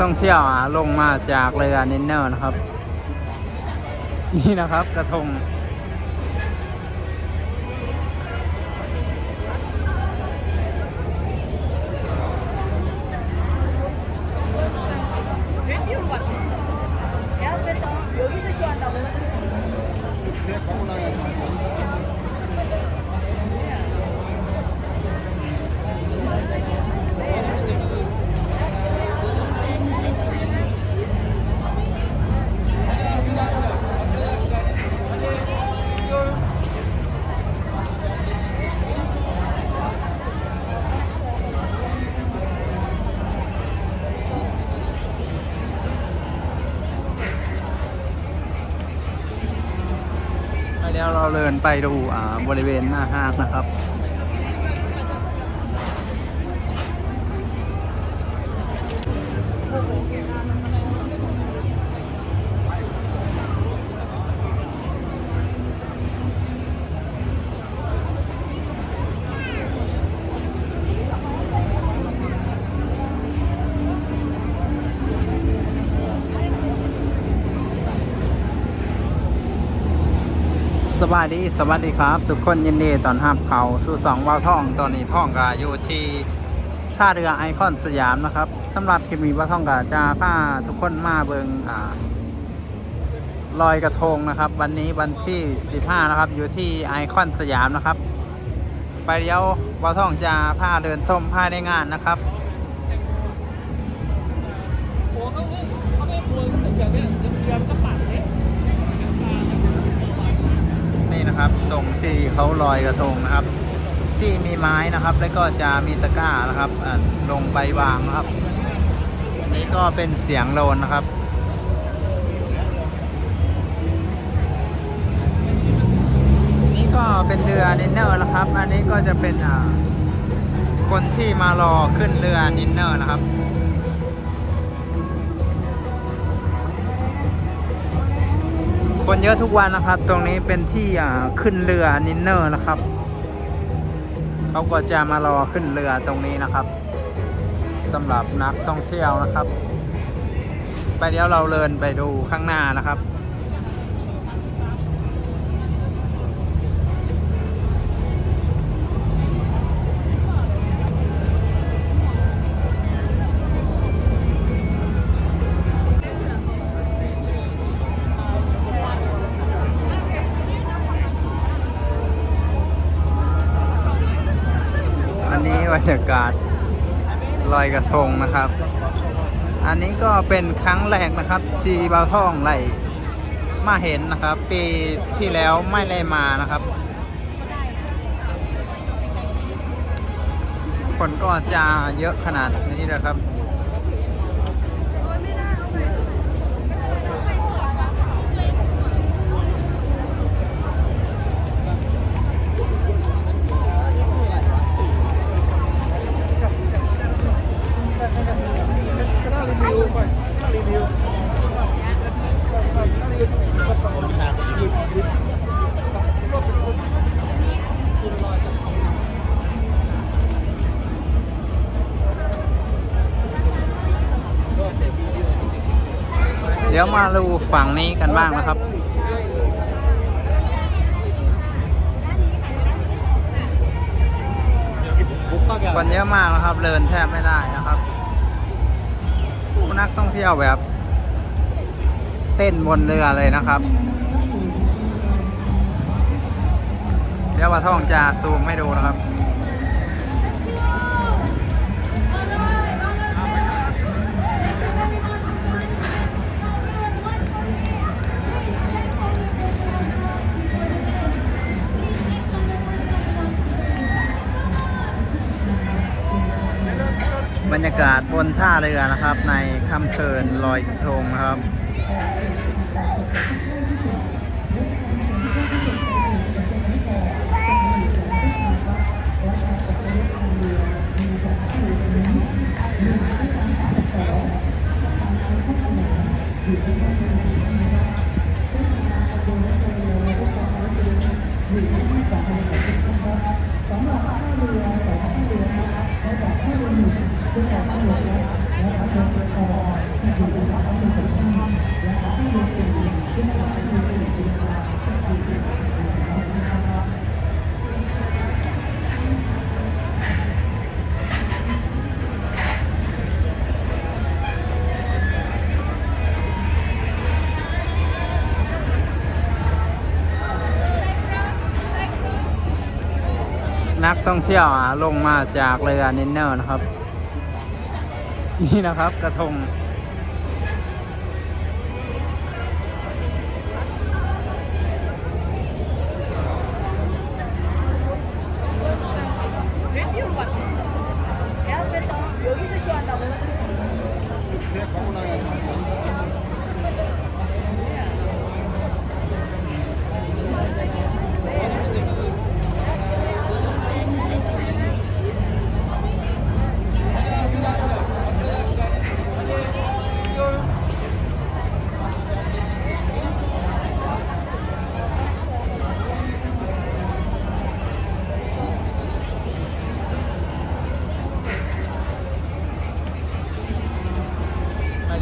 ท่องเที่ยวลงมาจากเรือนินเนอร์นะครับ นี่นะครับกระทง เดี๋ยวเราเดินไปดูอ่าบริเวณหน้าห้างนะครับ สวัสดีสวัสดีครับ ทุกคนยินดีตอนรับเขาสู่สองวาวท่องตอนนี้ท่องกาอยู่ที่ท่าเรือไอคอนสยามนะครับสำหรับคลิปนี้วาวท่องกาจะพาทุกคนมาเบิงอ่าลอยกระทงนะครับ วันนี้วันที่ 15 นะครับ อยู่ที่ไอคอนสยามนะครับ ไปเดี๋ยววาวท่องจะพาเดินส้มผ้าในงานนะครับ โอ้เขาเขาไม่กลัวเดี๋ยวเนี่ยเดี๋ยวเรือมันก็ปัดเนี่ย นะครับ ตรงที่เขาลอยกระทงนะครับ ที่มีไม้นะครับ แล้วก็จะมีตะกร้านะครับอ่าลงไปวางนะครับอันนี้ก็เป็นเสียงโลนนะครับนี่ก็เป็นเรือนินเนอร์นะครับ อันนี้ก็จะเป็นอ่าคนที่มารอขึ้นเรือนินเนอร์นะครับ คนเยอะทุกวันนะครับ ตรงนี้เป็นที่ขึ้นเรือนินเนอร์นะครับเขาก็จะมารอขึ้นเรือตรงนี้นะครับสำหรับนักท่องเที่ยวนะครับ ไปเดี๋ยวเราเดินไปดูข้างหน้านะครับ รรยากาศลอยกระทงนะครับ อันนี้ก็เป็นครั้งแรกนะครับซีบาวท่องไหลมาเห็นนะครับ ปีที่แล้วไม่ได้มานะครับ คนก็จะเยอะขนาดนี้นะครับ เดี๋ยวมาดูฝั่งนี้กันบ้างนะครับ คนเยอะมากนะครับ เดินแทบไม่ได้นะครับ นักท่องเที่ยวแบบ เต้นบนเรือเลยนะครับเดี๋ยวว่าท่องจะซูมให้ดูนะครับ บรรยากาศบนท่าเรือนะครับ ในค่ำคืนลอยกระทงครับ นักท่องเที่ยวลงมาจากเรือนินเนอร์นะครับ นี่นะครับกระทง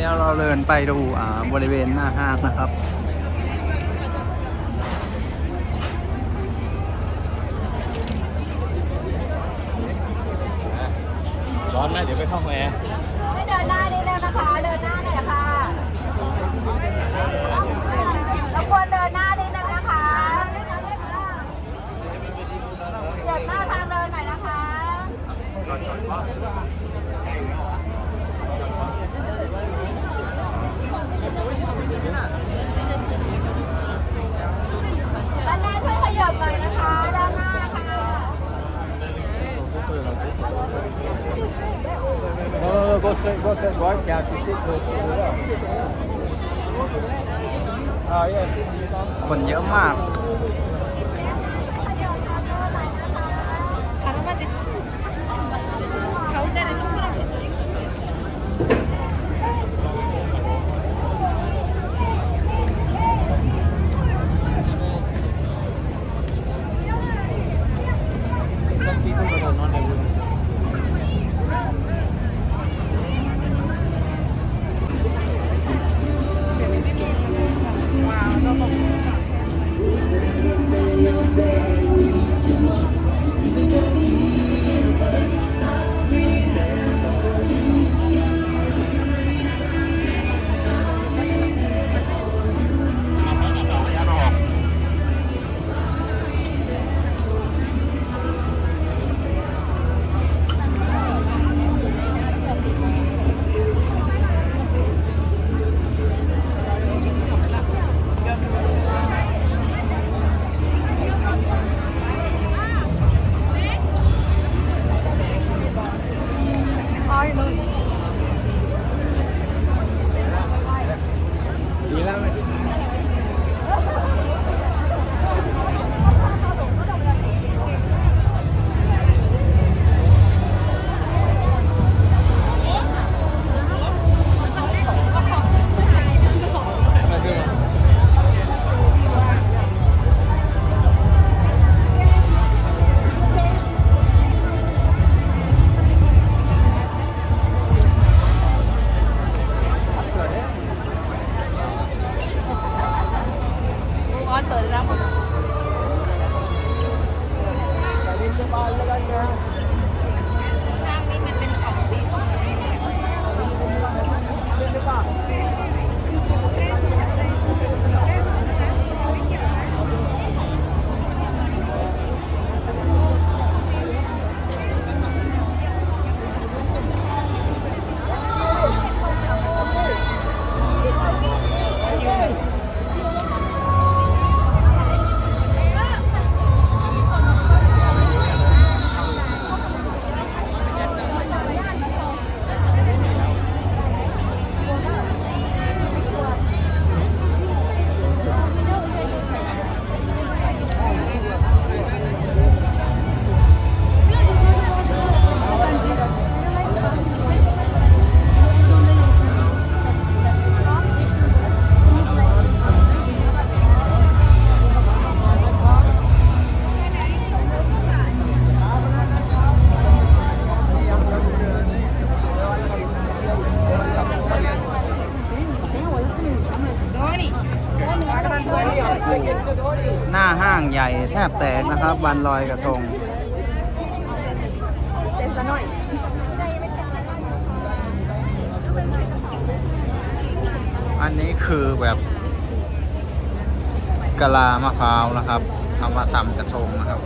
เดี๋ยวเราเดินไปดูอ่าบริเวณหน้าห้างนะครับร้อนนะเดี๋ยวไปเข้าห้องแอร์ให้เดินหน้านิดนึงนะคะ เดินหน้าหน่อยค่ะรบกวนเดินหน้านิดนึงนะคะเดินหน้าทางเดินหน่อยนะคะ ด้านหน้าช่วยขยับหน่อยนะคะ ด้านหน้าค่ะ เออ go straight go straight right yeah to sit to to the left ah yes คนเหน้าห้างใหญ่แทบแตกนะครับ วันลอยกระทงอันนี้คือแบบกะลามะพร้าวนะครับเอามาทำกระทงนะครับ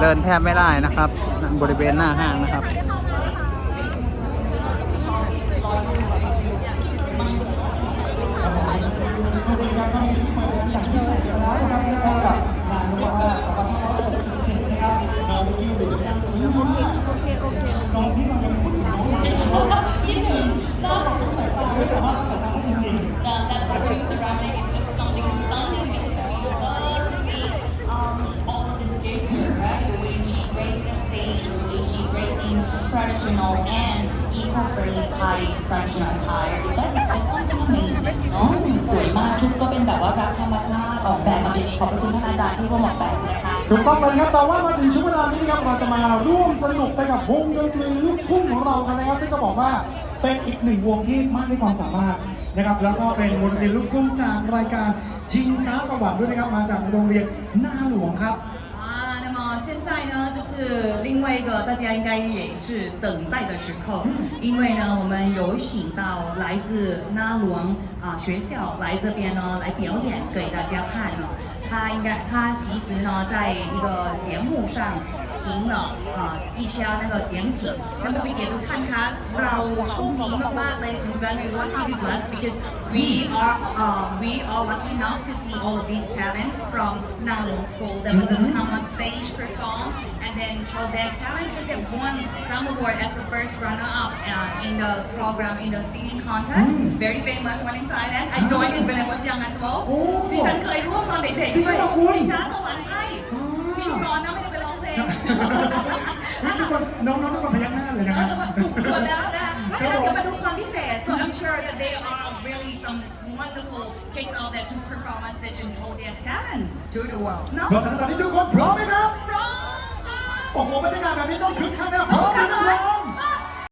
เดินแทบไม่ได้นะครับบริเวณหน้าห้างนะครับ that original and eco-friendly Thai traditional attire. That's that's something amazing. เนาะสวยมากชุดก็เป็นแบบว่าแบบธรรมชาติออกแบบมาเป็นขอบคุณท่านอาจารย์ที่ร่วมออกแบบนะคะ ถูกต้องเลยครับแต่ว่ามาถึงช่วงเวลานี้นะครับเราจะมาร่วมสนุกไปกับวงดนตรีลูกทุ่งของเรากันนะครับซึ่งก็บอกว่าเป็นอีกหนึ่งวงที่มากด้ความสามารถนะครับแล้วก็เป็นวงดนตรีลูกทุ่งจากรายการชิงช้าสวรรค์ด้วยนะครับมาจากโรงเรียนหน้าหลวงครับ 现在呢，就是另外一个大家应该也是等待的时刻，因为呢，我们有请到来自纳伦啊学校来这边呢来表演给大家看呢。他应该，他其实呢，在一个节目上赢了啊一箱那个奖品。那么ไปเดี๋ยวทุกท่านคะเราโชคดีมากๆเลย and very lucky to blessed because we are um, we are lucky enough to see all of these talents from Nalong School that will just come on stage perform and then show their talent because they won some award as the first runner-up uh, in the program in the singing contest very famous one in Thailand I joined it when I was young as well โอ้ ดิฉันเคยร่วมตอนเด็ก จ ริงๆไหมด้วยล่ะคุณชิงช้าสวรรค์ใช่พิธีกรนะไม่ได้ไปร้องเพลงนี่ทุกคนน้องๆทุกคนพยักหน้าเลยนะคแล้รัวบก็ถูกตัวแล้วนะเพราะฉะนั้นเดี๋ยวมาดูความพิเศษ so I'm sure that they are really some wonderful kids out there to perform on stage and show their talent to the world เนาะเพราะฉะนั้นตอนนี้ทุกคนพร้อมไหมครับ พร้อมค่ะ โอ้โหบรรยากาศแบบนี้ต้องคึกคักนะพร้อมไหมครับ